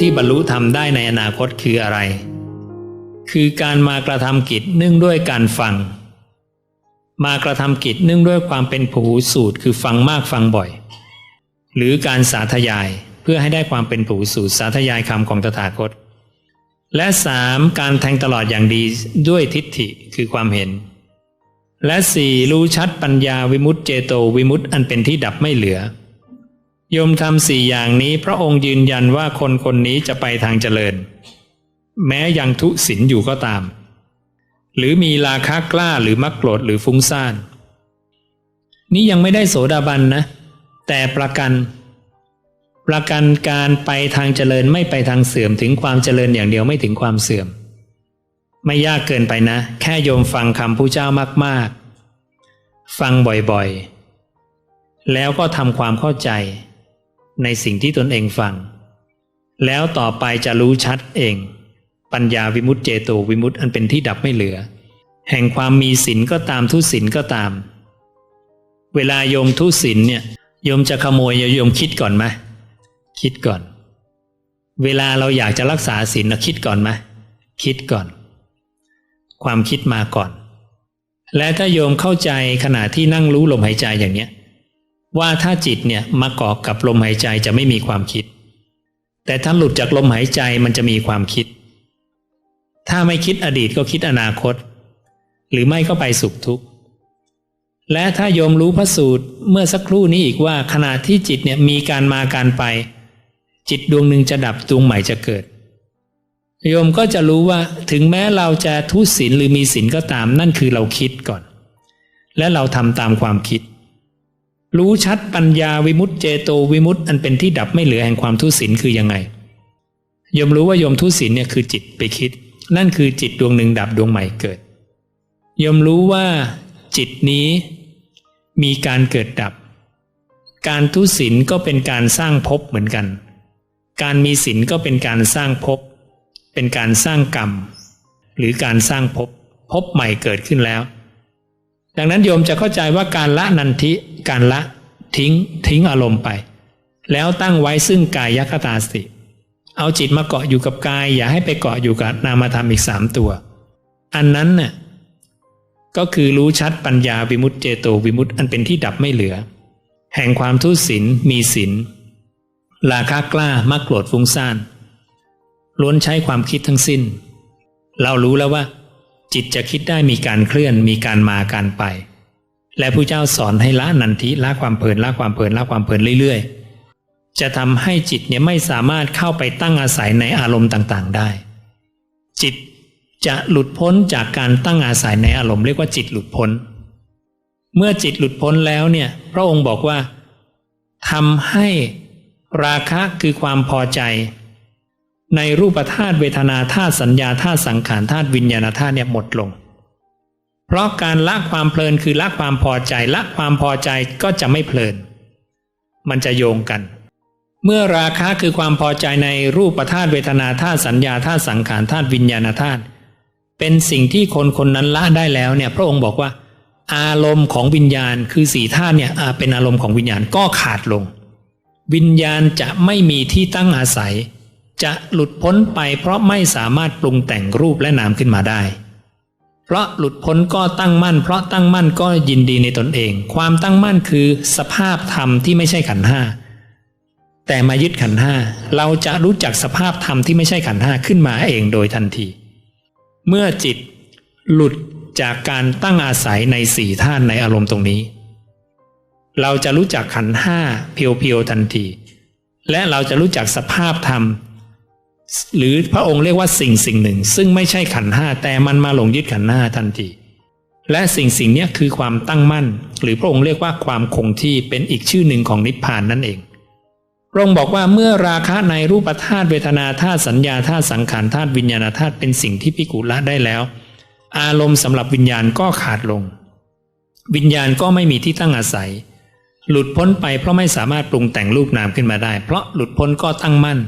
ที่บรรลุธรรมได้ในอนาคตคืออะไร คือการมากระทำกิจเนื่องด้วยการฟัง มากระทำกิจเนื่องด้วยความเป็นผูสูตรคือฟังมากฟังบ่อย หรือการสาธยายเพื่อให้ได้ความเป็นผูสูตรสาธยายคำของตถาคต และสามการแทงตลอดอย่างดีด้วยทิฏฐิคือความเห็น และสี่รู้ชัดปัญญาวิมุตเจโตวิมุตอันเป็นที่ดับไม่เหลือ โยมทำสี่อย่างนี้พระองค์ยืนยันว่าคนคนนี้จะไปทางเจริญ แม้ยังทุศินอยู่ก็ตาม หรือมีราคะกล้าหรือมักโกรธหรือฟุ้งซ่าน นี่ยังไม่ได้โสดาบันนะ แต่ประกัน ประกันการไปทางเจริญไม่ไปทางเสื่อมถึงความเจริญอย่างเดียวไม่ถึงความเสื่อม ไม่ยากเกินไปนะ แค่โยมฟังคำผู้เจ้ามากๆ ฟังบ่อยๆ แล้วก็ทำความเข้าใจ ในสิ่งที่ตนเองฟัง แล้วต่อไปจะรู้ชัดเอง ปัญญาวิมุตติเจโตวิมุตติอันเป็นที่ดับไม่เหลือ แห่งความมีศีลก็ตามทุศีลก็ตาม เวลาโยมทุศีลเนี่ยโยมจะขโมยโยมคิดก่อนไหมคิดก่อน เวลาเราอยากจะรักษาศีลเราคิดก่อนไหมคิดก่อน ความคิดมาก่อน และถ้าโยมเข้าใจขณะที่นั่งรู้ลมหายใจอย่างเนี้ย ว่าถ้าจิตเนี่ยมาเกาะกับลมหายใจจะไม่มีความคิด แต่ถ้าหลุดจากลมหายใจมันจะมีความคิด ถ้าไม่คิดอดีตก็คิดอนาคต หรือไม่ก็ไปสุขทุกข์และถ้าโยมรู้พระสูตรเมื่อสักครู่นี้อีกว่าขณะที่จิตเนี่ยมีการมาการไป จิตดวงหนึ่งจะดับดวงใหม่จะเกิด โยมก็จะรู้ว่าถึงแม้เราจะทุศีลหรือมีศีลก็ตามนั่นคือเราคิดก่อน และเราทำตามความคิด รู้ชัดปัญญาวิมุตตเจโตวิมุตตอันเป็นที่ดับไม่เหลือแห่งความทุศีลคือยังไงโยมรู้ว่าโยมทุศีลเนี่ยคือจิตไปคิด นั่นคือจิตดวงหนึ่งดับดวงใหม่เกิดโยมรู้ว่าจิตนี้มีการเกิดดับ การทุศีลก็เป็นการสร้างภพเหมือนกัน การมีศีลก็เป็นการสร้างภพเป็นการสร้างกรรม หรือการสร้างภพภพใหม่เกิดขึ้นแล้ว ดังนั้นโยมจะเข้าใจว่าการละนันทิการละทิ้งทิ้งอารมณ์ไป แล้วตั้งไว้ซึ่งกายยคตาสติ เอาจิตมาเกาะอยู่กับกาย อย่าให้ไปเกาะอยู่กับนามธรรมอีกสามตัว อันนั้นน่ะก็คือรู้ชัดปัญญาวิมุตเจโตวิมุตอันเป็นที่ดับไม่เหลือ แห่งความทุศีลมีศีลราคะกล้ามักโกรธฟุ้งซ่านล้วนใช้ความคิดทั้งสิ้น เรารู้แล้วว่า จิตจะคิดได้มีการเคลื่อนมีการมาการไป และผู้เจ้าสอนให้ละนันทิละความเพลินละความเพลินละความเพลินเรื่อยๆ จะทำให้จิตเนี่ยไม่สามารถเข้าไปตั้งอาศัยในอารมณ์ต่างๆได้ จิตจะหลุดพ้นจากการตั้งอาศัยในอารมณ์เรียกว่าจิตหลุดพ้น เมื่อจิตหลุดพ้นแล้วเนี่ยพระองค์บอกว่าทำให้ราคะคือความพอใจ ในรูปธาตุเวทนาธาตุสัญญาธาตุสังขารธาตุวิญญาณธาตุเนี่ยหมดลง เพราะการละความเพลินคือละความพอใจละความพอใจก็จะไม่เพลิน มันจะโยงกัน เมื่อราคะคือความพอใจในรูปธาตุเวทนาธาตุสัญญาธาตุสังขารธาตุวิญญาณธาตุเป็นสิ่งที่คนคนนั้นละได้แล้วเนี่ยพระองค์บอกว่า อารมณ์ของวิญญาณคือสี่ธาตุเนี่ยเป็นอารมณ์ของวิญญาณก็ขาดลง วิญญาณจะไม่มีที่ตั้งอาศัย จะหลุดพ้นไปเพราะไม่สามารถปรุงแต่งรูปและนามขึ้นมาได้ เพราะหลุดพ้นก็ตั้งมั่น เพราะตั้งมั่นก็ยินดีในตนเอง ความตั้งมั่นคือสภาพธรรมที่ไม่ใช่ขันห้าแต่มายึดขันห้าเราจะรู้จักสภาพธรรมที่ไม่ใช่ขันห้าขึ้นมาเองโดยทันที เมื่อจิตหลุดจากการตั้งอาศัยในสี่ท่านในอารมณ์ตรงนี้ เราจะรู้จักขันห้าเพียวๆทันที และเราจะรู้จักสภาพธรรม หรือพระองค์เรียกว่าสิ่งสิ่งหนึ่ง ซึ่งไม่ใช่ขันห้าแต่มันมาหลงยึดขันห้าทันที และสิ่งสิ่งนี้คือความตั้งมั่น หรือพระองค์เรียกว่าความคงที่เป็นอีกชื่อหนึ่งของนิพพานนั่นเองพระองค์บอกว่าเมื่อราคะในรูปธาตุเวทนาธาตุสัญญาธาตุสังขารธาตุวิญญาณธาตุเป็นสิ่งที่พิกุละได้แล้ว อารมณ์สำหรับวิญญาณก็ขาดลง วิญญาณก็ไม่มีที่ตั้งอาศัย หลุดพ้นไปเพราะไม่สามารถปรุงแต่งรูปนามขึ้นมาได้ เพราะหลุดพ้นก็ตั้งมั่น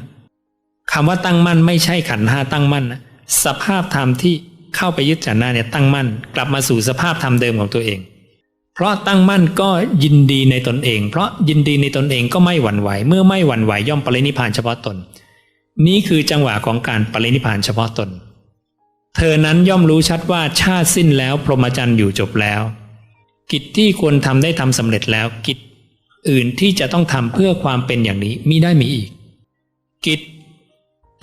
คำว่าตั้งมั่นไม่ใช่ขันห้าตั้งมั่นนะสภาพธรรมที่เข้าไปยึดขันห้าเนี่ยตั้งมั่น กลับมาสู่สภาพธรรมเดิมของตัวเอง เพราะตั้งมั่นก็ยินดีในตนเอง เพราะยินดีในตนเองก็ไม่หวั่นไหว เมื่อไม่หวั่นไหวย่อมปรินิพานเฉพาะตน นี่คือจังหวะของการปรินิพพานเฉพาะตน เธอนั้นย่อมรู้ชัดว่าชาติสิ้นแล้วพรหมจรรย์อยู่จบแล้ว กิจที่ควรทำได้ทำสำเร็จแล้วกิจอื่นที่จะต้องทำเพื่อความเป็นอย่างนี้มิได้มีอีก กิจ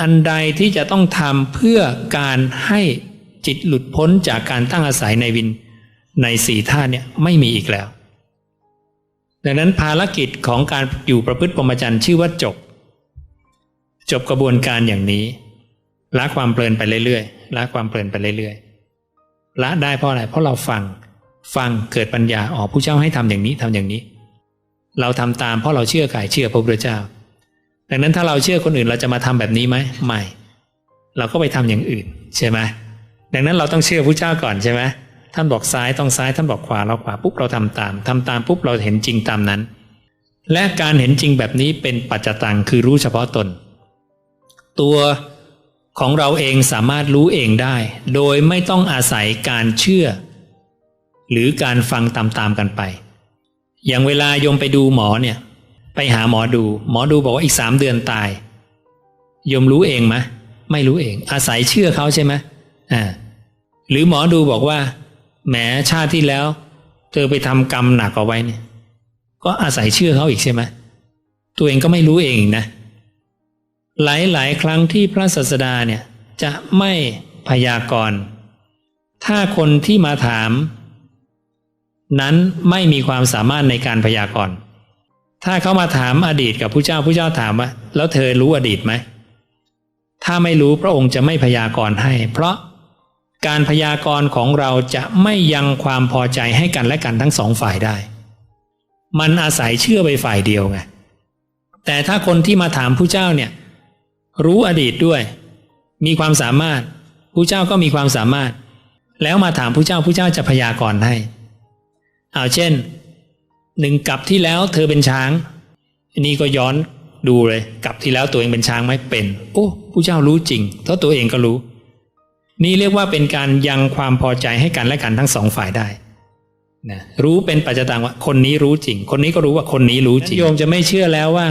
อันใดที่จะต้องทำเพื่อการให้จิตหลุดพ้นจากการตั้งอาศัยในวินในสี่ท่าเนี่ยไม่มีอีกแล้ว ดังนั้นภารกิจของการอยู่ประพฤติปรมจรรย์ชื่อว่าจบ จบกระบวนการอย่างนี้ละความเพลินไปเรื่อยๆละความเพลินไปเรื่อยๆละได้เพราะอะไรเพราะเราฟังฟังเกิดปัญญาอ๋อผู้เจ้าให้ทำอย่างนี้ทำอย่างนี้ เราทำตามเพราะเราเชื่อใครเชื่อพระพุทธเจ้า ดังนั้นถ้าเราเชื่อคนอื่นเราจะมาทำแบบนี้ไหมไม่ เราก็ไปทำอย่างอื่นใช่ไหมดังนั้นเราต้องเชื่อพระเจ้าก่อนใช่ไหมท่านบอกซ้ายต้องซ้ายท่านบอกขวาเราขวาปุ๊บเราทำตามทำตามปุ๊บเราเห็นจริงตามนั้น และการเห็นจริงแบบนี้เป็นปัจจตังคือรู้เฉพาะตน ตัวของเราเองสามารถรู้เองได้ โดยไม่ต้องอาศัยการเชื่อ หรือการฟังตามๆกันไป อย่างเวลาโยมไปดูหมอเนี่ย ไปหาหมอดู หมอดูบอกว่าอีกสามเดือนตายยมรู้เองไหมไม่รู้เอง อาศัยเชื่อเขาใช่ไหมอ่าหรือหมอดูบอกว่าแหมชาติที่แล้ว เธอไปทำกรรมหนักเอาไว้เนี่ย ก็อาศัยเชื่อเขาอีกใช่ไหมตัวเองก็ไม่รู้เองนะ หลายๆครั้งที่พระศาสดาเนี่ย จะไม่พยากรณ์ ถ้าคนที่มาถาม นั้นไม่มีความสามารถในการพยากรณ์ ถ้าเขามาถามอดีตกับผู้เจ้าผู้เจ้าถามว่า แล้วเธอรู้อดีตไหม ถ้าไม่รู้พระองค์จะไม่พยากรณ์ให้ เพราะการพยากรณ์ของเราจะไม่ยังความพอใจให้กันและกันทั้งสองฝ่ายได้ มันอาศัยเชื่อไปฝ่ายเดียวไง แต่ถ้าคนที่มาถามผู้เจ้าเนี่ย รู้อดีตด้วย มีความสามารถผู้เจ้าก็มีความสามารถ แล้วมาถามผู้เจ้าผู้เจ้าจะพยากรณ์ให้ เอาเช่น หนึ่งกลับที่แล้วเธอเป็นช้าง อันนี้ก็ย้อนดูเลยกลับที่แล้วตัวเองเป็นช้างไหมเป็น โอ้ผู้เจ้ารู้จริงเพราะตัวเองก็รู้ นี่เรียกว่าเป็นการยังความพอใจให้กันและกันทั้งสองฝ่ายได้นะรู้เป็นปัจจตังว่าคนนี้รู้จริง คนนี้ก็รู้ว่าคนนี้รู้จริงโยมจะไม่เชื่อแล้วว่า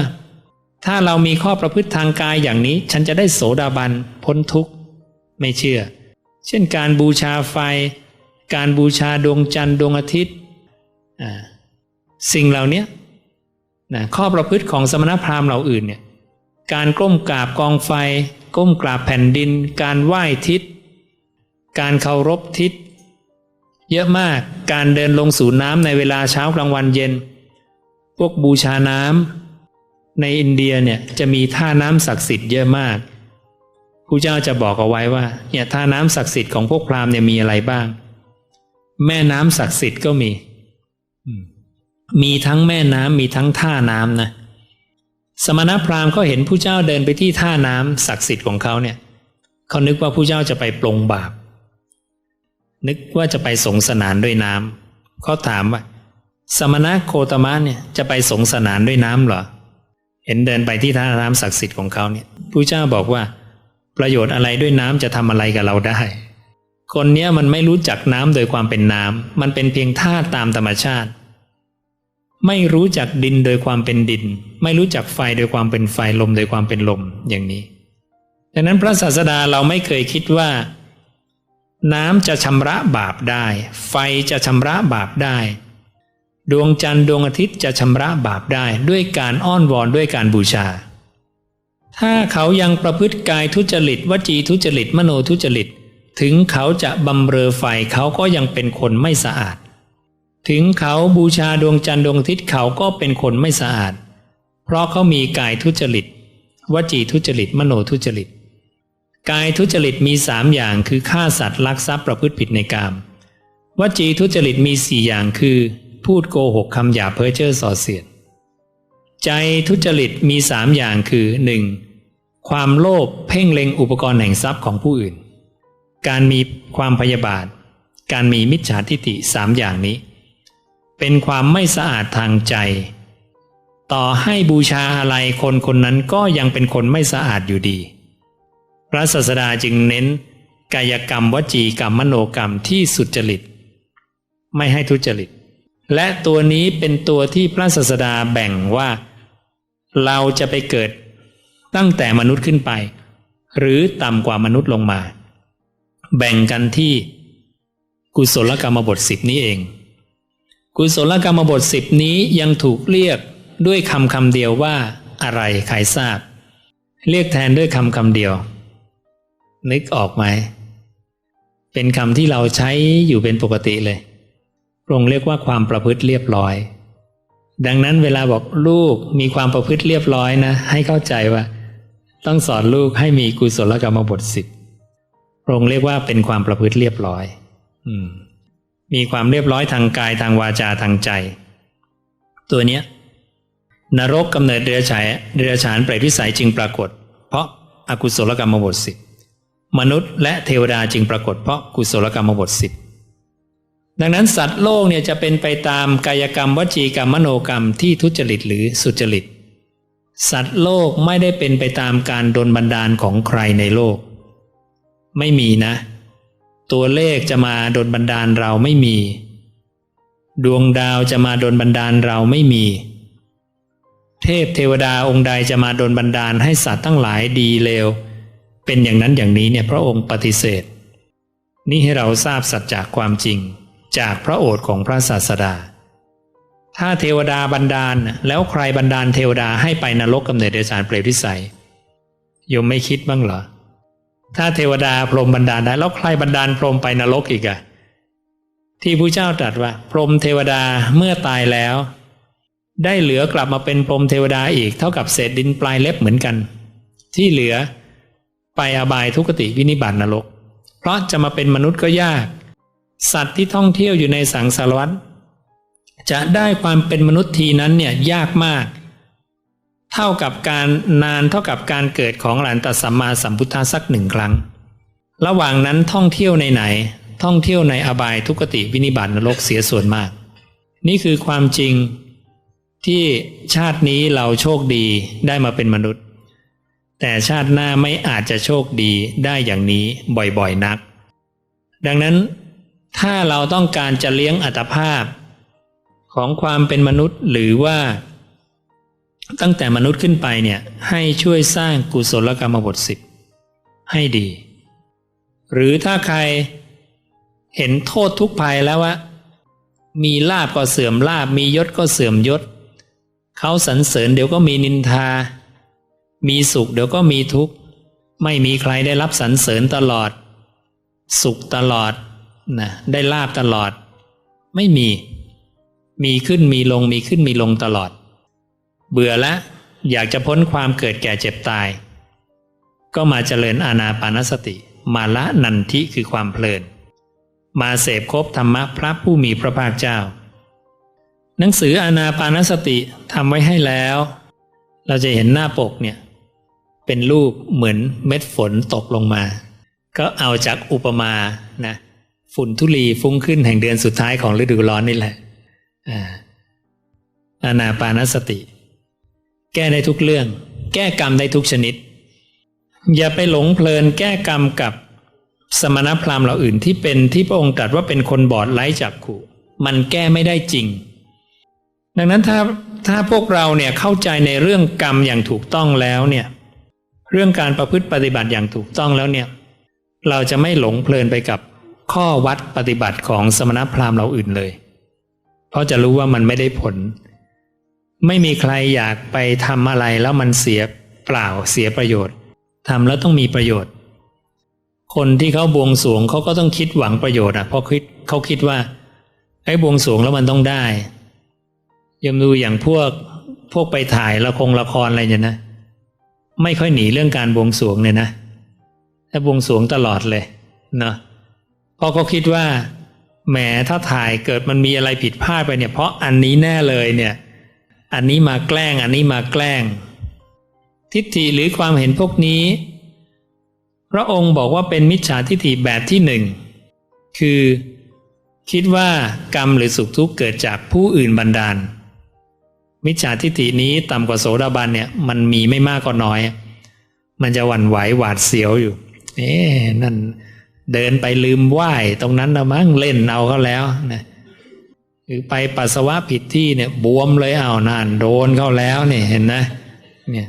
ถ้าเรามีข้อประพฤติทางกายอย่างนี้ ฉันจะได้โสดาบันพ้นทุกข์ไม่เชื่อ เช่นการบูชาไฟ การบูชาดวงจันทร์ดวงอาทิตย์อ่า สิ่งเหล่านี้นะข้อประพฤติของสมณพราหมณ์เหล่าอื่นเนี่ยการก้มกราบกองไฟ ก้มกราบแผ่นดิน การไหว้ทิศ การเคารพทิศ เยอะมากการเดินลงสู่น้ำในเวลาเช้ากลางวันเย็น พวกบูชาน้ำในอินเดียเนี่ยจะมีท่าน้ำศักดิ์สิทธิ์เยอะมากผู้เจ้าจะบอกเอาไว้ว่าเนี่ยท่าน้ำศักดิ์สิทธิ์ของพวกพราหมณ์เนี่ยมีอะไรบ้าง แม่น้ำศักดิ์สิทธิ์ก็มี มีทั้งแม่น้ำมีทั้งท่าน้ำนะสมณพราหมณ์ก็เห็นผู้เจ้าเดินไปที่ท่าน้ำศักดิ์สิทธิ์ของเขาเนี่ยเขานึกว่าผู้เจ้าจะไปปลงบาป นึกว่าจะไปสงสนานด้วยน้ำเขาถามว่า สมณะโคตมะเนี่ยจะไปสงสนานด้วยน้ำเหรอ เห็นเดินไปที่ท่าน้ำศักดิ์สิทธิ์ของเขาเนี่ยผู้เจ้าบอกว่า ประโยชน์อะไรด้วยน้ำจะทำอะไรกับเราได้ คนเนี้ยมันไม่รู้จักน้ำโดยความเป็นน้ำมันเป็นเพียงธาตามธรรมชาติ ไม่รู้จักดินโดยความเป็นดิน ไม่รู้จักไฟโดยความเป็นไฟลมโดยความเป็นลมอย่างนี้ดังนั้นพระศาสดาเราไม่เคยคิดว่า น้ำจะชำระบาปได้ ไฟจะชำระบาปได้ ดวงจันทร์ดวงอาทิตย์จะชำระบาปได้ ด้วยการอ้อนวอนด้วยการบูชา ถ้าเขายังประพฤติกายทุจริตวจีทุจริตมโนทุจริต ถึงเขาจะบำเรอไฟเขาก็ยังเป็นคนไม่สะอาด ถึงเขาบูชาดวงจันทร์ดวงอาทิตย์เขาก็เป็นคนไม่สะอาด เพราะเขามีกายทุจริต วจีทุจริต มโนทุจริต กายทุจริตมีสามอย่างคือฆ่าสัตว์ลักทรัพย์ประพฤติผิดในกาม วจีทุจริตมีสี่อย่างคือ พูดโกหกคำหยาเพ้อเจ้อส่อเสียด ใจทุจริตมีสามอย่างคือหนึ่งความโลภเพ่งเล็งอุปกรณ์แห่งทรัพย์ของผู้อื่น การมีความพยาบาท การมีมิจฉาทิฏฐิสามอย่างนี้ เป็นความไม่สะอาดทางใจ ต่อให้บูชาอะไรคนคนนั้นก็ยังเป็นคนไม่สะอาดอยู่ดี พระศาสดาจึงเน้น กายกรรมวจีกรรมมโนกรรมที่สุจริต ไม่ให้ทุจริต และตัวนี้เป็นตัวที่พระศาสดาแบ่งว่า เราจะไปเกิดตั้งแต่มนุษย์ขึ้นไป หรือต่ำกว่ามนุษย์ลงมา แบ่งกันที่กุศลกรรมบทสิบนี้เอง กุศลกรรมบทสิบนี้ยังถูกเรียกด้วยคำคำเดียวว่า อะไรใครทราบ เรียกแทนด้วยคำคำเดียว นึกออกไหม เป็นคำที่เราใช้อยู่เป็นปกติเลยพระองค์เรียกว่าความประพฤติเรียบร้อย ดังนั้นเวลาบอกลูกมีความประพฤติเรียบร้อยนะ ให้เข้าใจว่า ต้องสอนลูกให้มีกุศลกรรมบทสิบพระองค์เรียกว่าเป็นความประพฤติเรียบร้อย อืม มีความเรียบร้อยทางกายทางวาจาทางใจ ตัวเนี้ยนรกกำเนิดเดือฉายเดือฉานเปรตวิสัยจึงปรากฏ เพราะอากุศลกรรมบทสิบมนุษย์และเทวดาจึงปรากฏเพราะกุศลกรรมบทสิบดังนั้นสัตว์โลกเนี่ยจะเป็นไปตามกายกรรมวจีกรรมมโนกรรมที่ทุจริตหรือสุจริต สัตว์โลกไม่ได้เป็นไปตามการดลบันดาลของใครในโลก ไม่มีนะ ตัวเลขจะมาโดลบันดาลเราไม่มี ดวงดาวจะมาโดลบันดาลเราไม่มี เทพเทวดาองค์ใดจะมาโดลบันดาลให้สัตว์ทั้งหลายดีเลวเป็นอย่างนั้นอย่างนี้เนี่ยพระองค์ปฏิเสธ นี่ให้เราทราบสัจจากความจริง จากพระโอษฐ์ของพระศาสดา ถ้าเทวดาบันดาลแล้วใครบันดาลเทวดาให้ไปนรกกำเนิดเดชานเปรตวิสัยยมไม่คิดบ้างเหรอ ถ้าเทวดาพรหมบันดาลได้แล้วใครบันดาลพรหมไปนรกอีกอะที่พระเจ้าตรัสว่า พรหมเทวดาเมื่อตายแล้ว ได้เหลือกลับมาเป็นพรหมเทวดาอีก เท่ากับเศษดินปลายเล็บเหมือนกัน ที่เหลือไปอบายทุกติวินิบาตนรก เพราะจะมาเป็นมนุษย์ก็ยาก สัตว์ที่ท่องเที่ยวอยู่ในสังสารวัฏจะได้ความเป็นมนุษย์ทีนั้นเนี่ยยากมาก เท่ากับการนานเท่ากับการเกิดของหลานตัสัมมาสัมพุทธาสักหนึ่งครั้ง ระหว่างนั้นท่องเที่ยวในไหน ท่องเที่ยวในอบายทุกติวินิบาตนรกเสียส่วนมาก นี่คือความจริงที่ชาตินี้เราโชคดีได้มาเป็นมนุษย์ แต่ชาติหน้าไม่อาจจะโชคดีได้อย่างนี้บ่อยๆนัก ดังนั้นถ้าเราต้องการจะเลี้ยงอัตภาพ ของความเป็นมนุษย์หรือว่า ตั้งแต่มนุษย์ขึ้นไปเนี่ยให้ช่วยสร้างกุศลกรรมบทสิบให้ดี หรือถ้าใครเห็นโทษทุกภัยแล้วว่า มีลาบก็เสื่อมลาบมียศก็เสื่อมยศเขาสรรเสริญเดี๋ยวก็มีนินทา มีสุขเดี๋ยวก็มีทุกข์ ไม่มีใครได้รับสรรเสริญตลอด สุขตลอดนะได้ลาบตลอด ไม่มี มีขึ้นมีลงมีขึ้นมีลงตลอด เบื่อละ อยากจะพ้นความเกิดแก่เจ็บตาย ก็มาเจริญอานาปานสติ มาละนันทิคือความเพลิน มาเสพคบธรรมะพระผู้มีพระภาคเจ้า หนังสืออานาปานสติทำไว้ให้แล้ว เราจะเห็นหน้าปกเนี่ยเป็นรูปเหมือนเม็ดฝนตกลงมา ก็เอาจากอุปมานะฝุ่นทุลีฟุ้งขึ้นแห่งเดือนสุดท้ายของฤดูร้อนนี่แหละอานาปานสติ แก้ได้ทุกเรื่อง แก้กรรมได้ทุกชนิด อย่าไปหลงเพลินแก้กรรมกับสมณพราหมณ์เหล่าอื่นที่เป็นที่พระองค์ตรัสว่าเป็นคนบอดไร้จักขุมันแก้ไม่ได้จริง ดังนั้นถ้าถ้าพวกเราเนี่ยเข้าใจในเรื่องกรรมอย่างถูกต้องแล้วเนี่ยเรื่องการประพฤติปฏิบัติอย่างถูกต้องแล้วเนี่ยเราจะไม่หลงเพลินไปกับข้อวัดปฏิบัติของสมณพราหมณ์เราอื่นเลย เพราะจะรู้ว่ามันไม่ได้ผล ไม่มีใครอยากไปทำอะไรแล้วมันเสียเปล่าเสียประโยชน์ทำแล้วต้องมีประโยชน์ คนที่เขาบวงสรวงเขาก็ต้องคิดหวังประโยชน์อะเพราะคิดเขาคิดว่าไอ้บวงสรวงแล้วมันต้องได้ยมดูอย่างพวกพวกไปถ่ายละครละครอะไรเนี่ยนะ ไม่ค่อยหนีเรื่องการบวงสรวงเนี่ยนะถ้าบวงสรวงตลอดเลยเนาะเพราะเขาคิดว่าแหมถ้าถ่ายเกิดมันมีอะไรผิดพลาดไปเนี่ย เพราะอันนี้แน่เลยเนี่ย อันนี้มาแกล้ง อันนี้มาแกล้ง ทิฏฐิหรือความเห็นพวกนี้ พระองค์บอกว่าเป็นมิจฉาทิฏฐิแบบที่หนึ่งคือ คิดว่ากรรมหรือสุขทุกข์เกิดจากผู้อื่นบันดาล มิจฉาทิฏฐินี้ต่ำกว่าโสดาบันเนี่ยมันมีไม่มากก็น้อย มันจะหวั่นไหวหวาดเสียวอยู่เอ๊นั่นเดินไปลืมไหว้ตรงนั้นนะมั้งเล่นเอาเขาแล้วนะ หรือไปปัสสาวะผิดที่เนี่ย บวมเลยเอานานโดนเขาแล้วเนี่ยเห็นนะ เนี่ย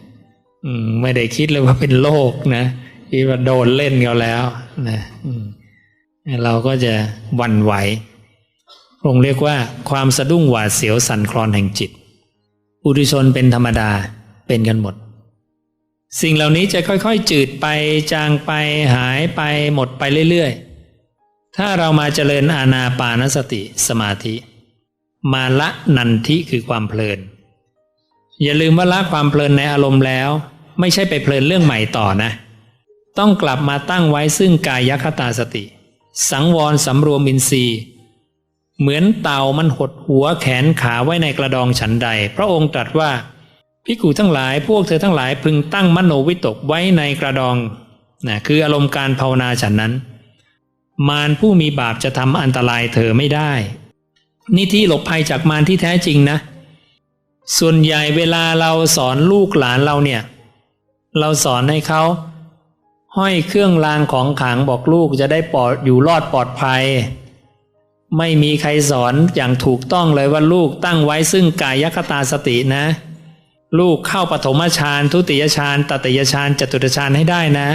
อืมไม่ได้คิดเลยว่าเป็นโรคนะคิดว่าโดนเล่นเขาแล้วนะอืเราก็จะวันไหวพระองเรียกว่าความสะดุ้งหวาดเสียวสั่นคลอนแห่งจิตปุถุชนเป็นธรรมดาเป็นกันหมด สิ่งเหล่านี้จะค่อยๆ จืดไปจางไปหายไปหมดไปเรื่อยๆ ถ้าเรามาเจริญอาณาปานสติสมาธิ มาละนันทิคือความเพลิน อย่าลืมว่าละความเพลินในอารมณ์แล้ว ไม่ใช่ไปเพลินเรื่องใหม่ต่อนะ ต้องกลับมาตั้งไว้ซึ่งกายคตาสติ สังวรสำรวมอินทรีย์ เหมือนเต่ามันหดหัวแขนขาไว้ในกระดองฉันใด พระองค์ตรัสว่าพิกูทั้งหลายพวกเธอทั้งหลายพึงตั้งมโนวิตกไว้ในกระดองนะคืออารมณ์การภาวนาฉันนั้น มารผู้มีบาปจะทำอันตรายเธอไม่ได้ นี่ที่หลบภัยจากมารที่แท้จริงนะ ส่วนใหญ่เวลาเราสอนลูกหลานเราเนี่ย เราสอนให้เขาห้อยเครื่องรางของขลังบอกลูกจะได้ปลอดอยู่รอดปลอดภัย ไม่มีใครสอนอย่างถูกต้องเลยว่าลูกตั้งไว้ซึ่งกายคตาสตินะ ลูกเข้าปฐมฌานทุติยฌานตติยฌานจตุตฌานให้ได้นะ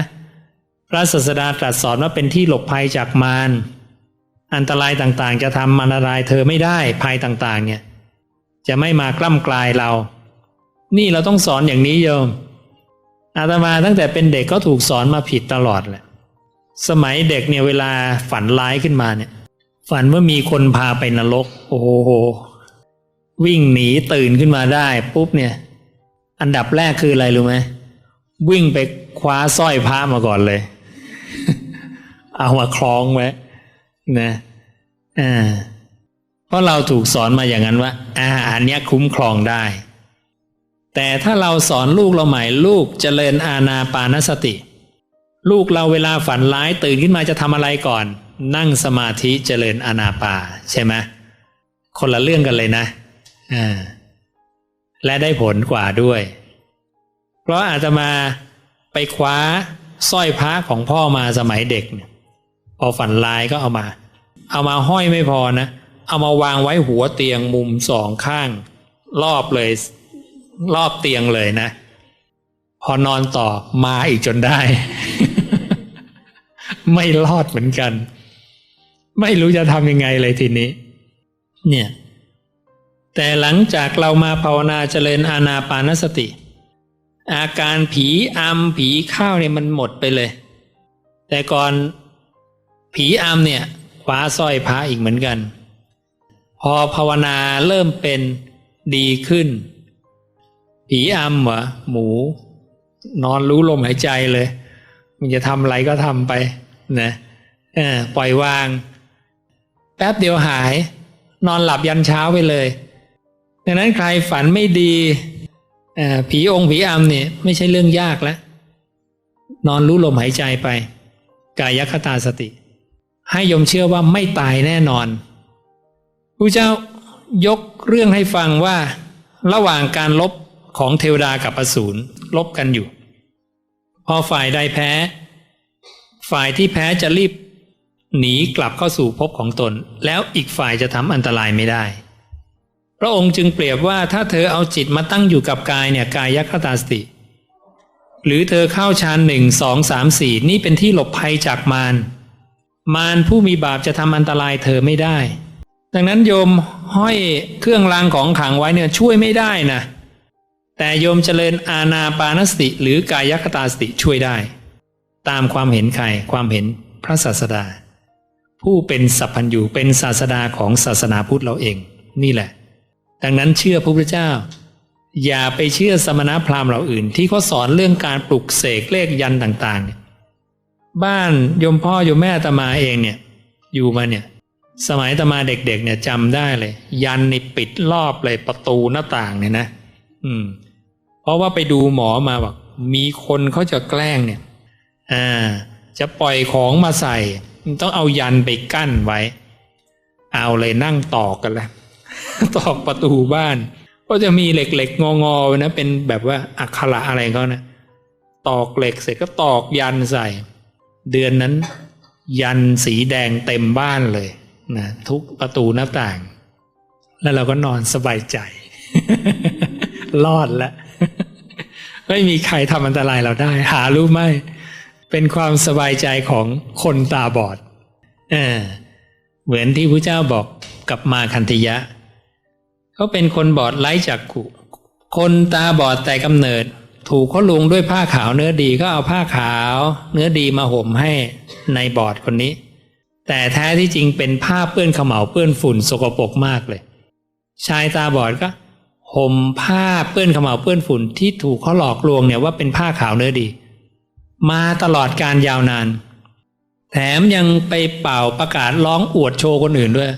พระศาสดาตรัสสอนว่าเป็นที่หลบภัยจากมาร อันตรายต่างๆ จะทำอันตรายเธอไม่ได้ภัยต่างๆ เนี่ย จะไม่มากล้ำกลายเรา นี่เราต้องสอนอย่างนี้โยม อาตมาตั้งแต่เป็นเด็กก็ถูกสอนมาผิดตลอดแหละ สมัยเด็กเนี่ยเวลาฝันร้ายขึ้นมาเนี่ย ฝันว่ามีคนพาไปนรก โอ้โห วิ่งหนีตื่นขึ้นมาได้ ปุ๊บเนี่ย อันดับแรกคืออะไรรู้ไหมวิ่งไปคว้าสร้อยพระมาก่อนเลย เอามาคล้องไว้ นะอ่าเพราะเราถูกสอนมาอย่างนั้นว่าอ่าอันนี้คุ้มครองได้ แต่ถ้าเราสอนลูกเราใหม่ลูกเจริญอาณาปานสติ ลูกเราเวลาฝันร้ายตื่นขึ้นมาจะทำอะไรก่อน นั่งสมาธิเจริญอาณาปา ใช่ไหมคนละเรื่องกันเลยนะอ่าและได้ผลกว่าด้วย เพราะอาจจะมาไปคว้าสร้อยพระของพ่อมาสมัยเด็กเนี่ย พอฝันร้ายก็เอามา เอามาห้อยไม่พอนะ เอามาวางไว้หัวเตียงมุมสองข้าง รอบเลย รอบเตียงเลยนะ พอนอนต่อมาอีกจนได้ ไม่รอดเหมือนกัน ไม่รู้จะทำยังไงเลยทีนี้ เนี่ยแต่หลังจากเรามาภาวนาเจริญอาณาปานสติ อาการผีอำผีข้าวเนี่ยมันหมดไปเลย แต่ก่อน ผีอำเนี่ยคว้าสร้อยพระอีกเหมือนกัน พอภาวนาเริ่มเป็นดีขึ้น ผีอำเหรอหมู นอนรู้ลมหายใจเลย มันจะทำอะไรก็ทำไปนะปล่อยวาง แป๊บเดียวหาย นอนหลับยันเช้าไปเลยดังนั้นใครฝันไม่ดีผีองค์ผีอำเนี่ยไม่ใช่เรื่องยากแล้ว นอนรู้ลมหายใจไป กายคตาสติ ให้ยมเชื่อว่าไม่ตายแน่นอนพระเจ้ายกเรื่องให้ฟังว่า ระหว่างการลบของเทวดากับอสูรลบกันอยู่ พอฝ่ายใดแพ้ ฝ่ายที่แพ้จะรีบ หนีกลับเข้าสู่ภพของตน แล้วอีกฝ่ายจะทำอันตรายไม่ได้ พระองค์จึงเปรียบว่าถ้าเธอเอาจิตมาตั้งอยู่กับกายเนี่ยกายยัคตาสติ หรือเธอเข้าฌานหนึ่งสองสามสี่นี่เป็นที่หลบภัยจากมาร มารผู้มีบาปจะทำอันตรายเธอไม่ได้ ดังนั้นโยมห้อยเครื่องรางของขลังไว้เนี่ยช่วยไม่ได้นะ แต่โยมเจริญอาณาปานสติหรือกายคตาสติช่วยได้ ตามความเห็นใครความเห็นพระศาสดา ผู้เป็นสัพพัญญูเป็นศาสดาของศาสนาพุทธเราเอง นี่แหละ ดังนั้นเชื่อพระพุทธเจ้า อย่าไปเชื่อสมณพราหมณ์เหล่าอื่น ที่เขาสอนเรื่องการปลุกเสกเลขยันต่างๆ บ้านโยมพ่อโยมแม่ตมาเองเนี่ยอยู่มาเนี่ยสมัยตมาเด็กๆเนี่ยจำได้เลย ยันนี่ปิดรอบเลยประตูหน้าต่างเนี่ยนะอืม เพราะว่าไปดูหมอมาบอกมีคนเขาจะแกล้งเนี่ย อ่า จะปล่อยของมาใส่ต้องเอายันไปกั้นไว้ เอาเลยนั่งตอกกันแล้วตอกประตูบ้าน ก็จะมีเหล็กๆ งอๆนะเป็นแบบว่าอักขระอะไรเขานะตอกเหล็กเสร็จก็ตอกยันใส่ เดือนนั้น ยันสีแดงเต็มบ้านเลยนะทุกประตูหน้าต่าง แล้วเราก็นอนสบายใจ รอดแล้วไม่มีใครทำอันตรายเราได้ หารู้ไหมเป็นความสบายใจของคนตาบอดเออเหมือนที่พระเจ้าบอกกับมาคันธยะเขาเป็นคนบอดไร้จักขุ คนตาบอดแต่กำเนิด ถูกเขาลุงด้วยผ้าขาวเนื้อดีก็เอาผ้าขาว เนื้อดีมาห่มให้ในบอดคนนี้ แต่แท้ที่จริงเป็นผ้าเปื้อนขมเหลาเปื้อนฝุ่นสกปรกมากเลย ชายตาบอดก็ห่มผ้าเปื้อนขมเหลาเปื้อนฝุ่นที่ถูกเขาหลอกลวงเนี่ยว่าเป็นผ้าขาวเนื้อดี มาตลอดการยาวนาน แถมยังไปเป่าประกาศร้องอวดโชว์คนอื่นด้วย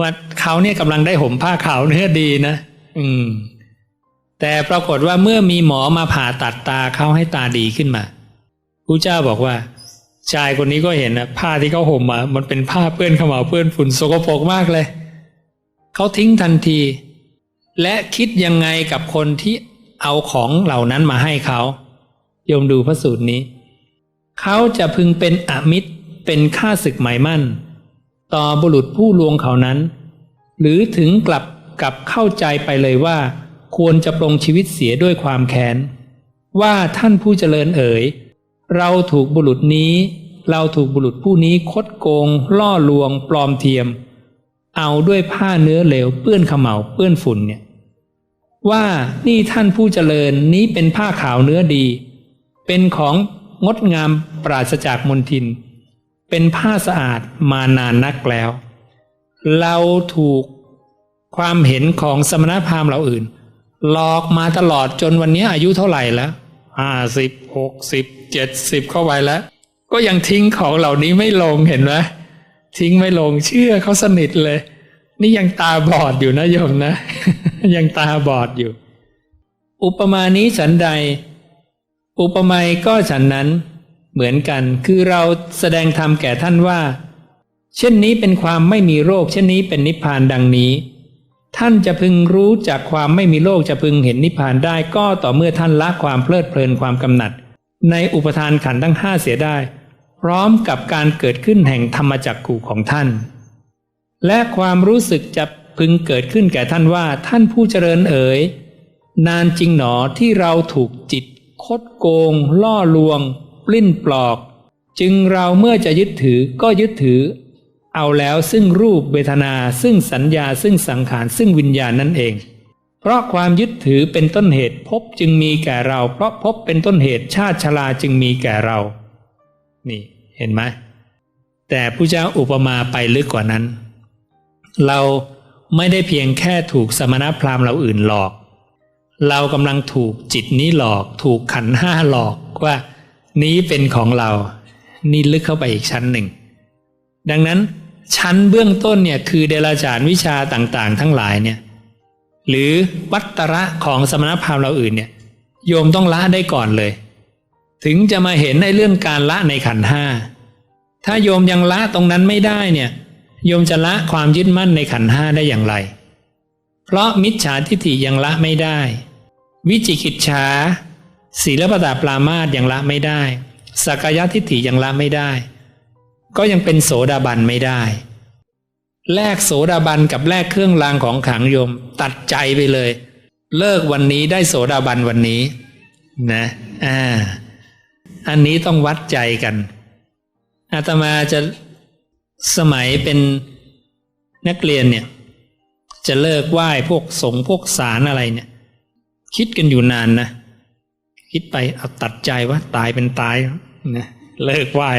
ว่าเขาเนี่ยกำลังได้ห่มผ้าขาวเนื้อดีนะ อืม แต่ปรากฏว่าเมื่อมีหมอมาผ่าตัดตาเขาให้ตาดีขึ้นมาพระเจ้าบอกว่า ชายคนนี้ก็เห็นนะผ้าที่เขาห่มมามันเป็นผ้าเปื้อนขมเหลาเปื้อนฝุ่นสกปรกมากเลยเขาทิ้งทันที และคิดยังไงกับคนที่เอาของเหล่านั้นมาให้เขาโยมดูพระสูตรนี้เขาจะพึงเป็นอมิตรเป็นข้าศึกหมายมั่น ต่อบุรุษผู้ลวงเขานั้น หรือถึงกลับกับเข้าใจไปเลยว่า ควรจะปรงชีวิตเสียด้วยความแค้นว่าท่านผู้เจริญเอ๋ย เราถูกบุรุษนี้ เราถูกบุรุษผู้นี้คดโกง ล่อลวง ปลอมเทียม เอาด้วยผ้าเนื้อเหลวเปื้อนขมเหลาเปื้อนฝุ่นเนี่ยว่านี่ท่านผู้เจริญนี้เป็นผ้าขาวเนื้อดี เป็นของงดงามปราศจากมลทิน เป็นผ้าสะอาดมานานนักแล้ว เราถูกความเห็นของสมณพราหมณ์เราอื่น หลอกมาตลอดจนวันนี้อายุเท่าไหร่แล้วห้าสิบหกสิบเจ็ดสิบเข้าไปแล้ว ก็ยังทิ้งของเหล่านี้ไม่ลงเห็นไหมทิ้งไม่ลงเชื่อเขาสนิทเลย นี่ยังตาบอดอยู่นะโยมนะ ยังตาบอดอยู่ อุปมานี้ฉันใด อุปไมยก็ฉันนั้นเหมือนกัน คือเราแสดงธรรมแก่ท่านว่า เช่นนี้เป็นความไม่มีโรค เช่นนี้เป็นนิพพานดังนี้ ท่านจะพึงรู้จากความไม่มีโรคจะพึงเห็นนิพพานได้ก็ต่อเมื่อท่านละความเพลิดเพลินความกำหนัด ในอุปทานขันธ์ทั้งห้าเสียได้ พร้อมกับการเกิดขึ้นแห่งธรรมจักขู่ของท่าน และความรู้สึกจะพึงเกิดขึ้นแก่ท่านว่าท่านผู้เจริญเอ๋ยนานจริงหนอที่เราถูกจิต คดโกง ล่อลวง ปลิ้นปลอก จึงเราเมื่อจะยึดถือก็ยึดถือ เอาแล้วซึ่งรูปเวทนา ซึ่งสัญญาซึ่งสังขารซึ่งวิญญาณนั่นเอง เพราะความยึดถือเป็นต้นเหตุพบจึงมีแก่เรา เพราะพบเป็นต้นเหตุชาติชราจึงมีแก่เรา นี่เห็นไหมแต่ผู้เจ้าอุปมาไปลึกกว่านั้น เราไม่ได้เพียงแค่ถูกสมณพราหมณ์เราอื่นหลอก เรากำลังถูกจิตนี้หลอก ถูกขันห้าหลอกว่า นี้เป็นของเรา นี่ลึกเข้าไปอีกชั้นหนึ่ง ดังนั้น ชั้นเบื้องต้นเนี่ยคือเดรัจฉานวิชาต่างๆ ทั้งหลายเนี่ยหรือวัตระของสมณพราหมณ์เราอื่นเนี่ยโยมต้องละได้ก่อนเลย ถึงจะมาเห็นในเรื่องการละในขันห้าถ้าโยมยังละตรงนั้นไม่ได้เนี่ยโยมจะละความยึดมั่นในขันห้าได้อย่างไร เพราะมิจฉาทิฏฐิยังละไม่ได้ วิจิกิจฉาศีลปตาปรามาสยังละไม่ได้ สักกายทิฏฐิยังละไม่ได้ ก็ยังเป็นโสดาบันไม่ได้ แลกโสดาบันกับแลกเครื่องรางของขลังโยมตัดใจไปเลย เลิกวันนี้ได้โสดาบันวันนี้ นะอ่าอันนี้ต้องวัดใจกัน อาตมาจะสมัยเป็นนักเรียนเนี่ย จะเลิกไหว้พวกสงพวกสารอะไรเนี่ย คิดกันอยู่นานนะ คิดไปเอาตัดใจว่าตายเป็นตายนะเลิกไหว้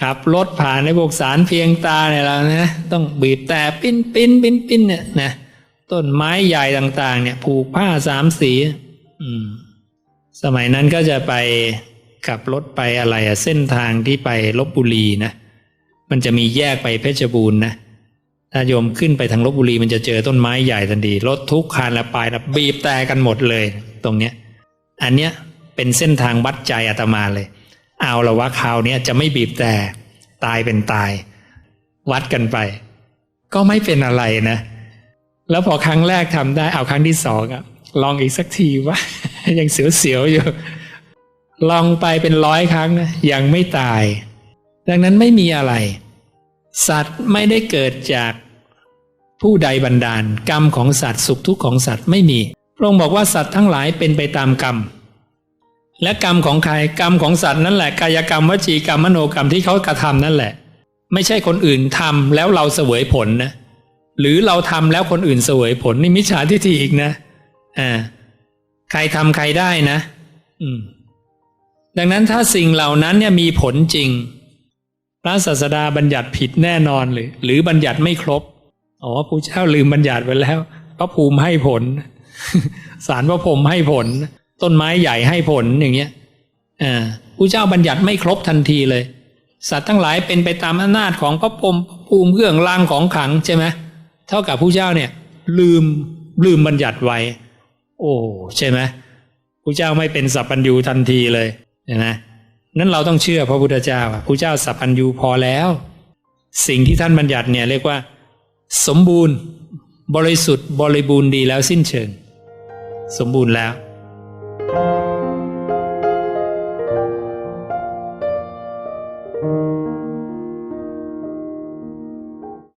ขับรถผ่านในพวกสารเพียงตาเนี่ยเรานะต้องบีบแต่ปิ้นปิ้นปิ้นปิ้นเนี่ยนะต้นไม้ใหญ่ต่างๆ เนี่ย ผูกผ้าสามสี อืม สมัยนั้นก็จะไปขับรถไปอะไรอะเส้นทางที่ไปลบบุรีนะมันจะมีแยกไปเพชรบูรณ์นะถ้าโยมขึ้นไปทางลบบุรีมันจะเจอต้นไม้ใหญ่ทันทีรถทุกคันละไปละบีบแต่กันหมดเลย ตรงเนี้ย อันเนี้ยเป็นเส้นทางวัดใจอาตมาเลย เอาละว่าคราวเนี้ยจะไม่บีบแต่ตายเป็นตาย วัดกันไป ก็ไม่เป็นอะไรนะ แล้วพอครั้งแรกทำได้เอาครั้งที่สองอะลองอีกสักทีวะยังเสียวๆอยู่ ลองไปเป็นร้อยครั้งนะยังไม่ตาย ดังนั้นไม่มีอะไร สัตว์ไม่ได้เกิดจากผู้ใดบันดาล กรรมของสัตว์สุขทุกข์ของสัตว์ไม่มีพระองค์บอกว่าสัตว์ทั้งหลายเป็นไปตามกรรม และกรรมของใครกรรมของสัตว์นั่นแหละกายกรรมวจีกรรมมโนกรรมที่เขากระทำนั่นแหละ ไม่ใช่คนอื่นทำแล้วเราเสวยผลนะหรือเราทำแล้วคนอื่นเสวยผลนี่มิจฉาทิฏฐิอีกนะอ่าใครทำใครได้นะ อืม ดังนั้นถ้าสิ่งเหล่านั้นเนี่ยมีผลจริง พระศาสดาบัญญัติผิดแน่นอนเลยหรือบัญญัติไม่ครบอ๋อพระเจ้าลืมบัญญัติไว้แล้วพระภูมิให้ผลสารพระพรมให้ผล ต้นไม้ใหญ่ให้ผลอย่างเงี้ยอ่าพระเจ้าบัญญัติไม่ครบทันทีเลย สัตว์ทั้งหลายเป็นไปตามอำนาจของพระพรมภูมิเครื่องรางของขังใช่ไหมเท่ากับผู้เจ้าเนี่ย ลืมลืมบัญญัติไว้ โอ้ใช่ไหมผู้เจ้าไม่เป็นสัพพัญญูทันทีเลยเห็นไหมนั้นเราต้องเชื่อพระพุทธเจ้าผู้เจ้าสัพพัญญูพอแล้ว สิ่งที่ท่านบัญญัติเนี่ยเรียกว่า สมบูรณ์ บริสุทธิ์บริบูรณ์ดีแล้วสิ้นเชิง สมบูรณ์แล้ว